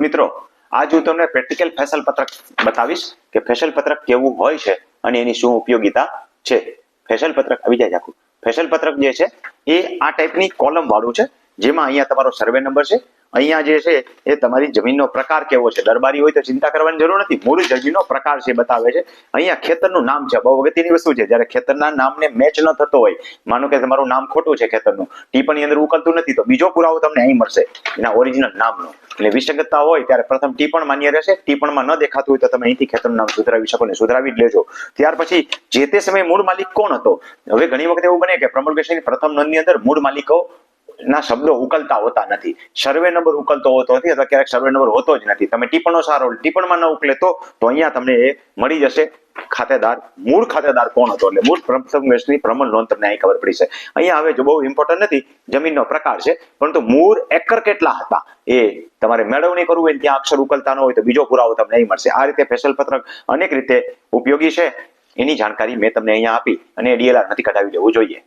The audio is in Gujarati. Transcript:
મિત્રો, આજ હું તમને પ્રેક્ટિકલ ફેસલ પત્રક બતાવીશ કે ફેસલ પત્રક કેવું હોય છે અને એની શું ઉપયોગિતા છે. ફેસલ પત્રક આવી જાય આખું. ફેસલ પત્રક જે છે, એ આ ટાઈપની કોલમ વાળું છે, જેમાં અહીંયા તમારો સર્વે નંબર છે. અહીંયા જે છે, એ તમારી જમીનનો પ્રકાર કેવો છે. દરબારી હોય તો ચિંતા કરવાની જરૂર નથી. મૂળ જમીનનો પ્રકાર છે બતાવે છે. અહીંયા ખેતરનું નામ છે. બહુ અગત્યની વસ્તુ છે. જ્યારે ખેતરના નામને મેચ ન થતો હોય, માનો કે તમારું નામ ખોટું છે ખેતરનું ટીપણની અંદર ઉકલતું નથી, તો બીજો પુરાવો તમને અહીં મળશે. એના ઓરિજિનલ નામનો. એટલે વિસંગતતા હોય ત્યારે પ્રથમ ટીપણ માન્ય રહેશે. ટીપણમાં ન દેખાતું હોય તો તમે અહીંથી ખેતરનું નામ સુધરાવી શકો ને સુધરાવી જ લેજો. ત્યાર પછી જે તે સમયે મૂળ માલિક કોણ હતો? હવે ઘણી વખત એવું બને કે પ્રમોલગેશનની પ્રથમ નોંધની અંદર મૂળ માલિકો ના શબ્દો ઉકલતા હોતા નથી. સર્વે નંબર ઉકલતો હોતો નથી અથવા ક્યારેક સર્વે નંબર હોતો જ નથી. તમે ટીપણો સારો ટીપણમાં ન ઉકલે તો અહીંયા તમને એ મળી જશે. ખાતેદાર, મૂળ ખાતેદાર કોણ હતો? એટલે મૂળ પ્રથમ વેશની પ્રમણ નોંધ તમને અહીં ખબર પડી છે. અહીંયા હવે જો બહુ ઇમ્પોર્ટન્ટ નથી, જમીનનો પ્રકાર છે, પરંતુ મૂળ એકર કેટલા હતા? એ તમારે મેળવણી કરવું હોય ત્યાં અક્ષર ઉકલતા ન હોય તો બીજો પુરાવો તમને અહીં મળશે. આ રીતે ફેસલ પત્રક અનેક રીતે ઉપયોગી છે. એની જાણકારી મેં તમને અહીંયા આપી અને ડીએલઆર નથી કઢાવી દેવું જોઈએ.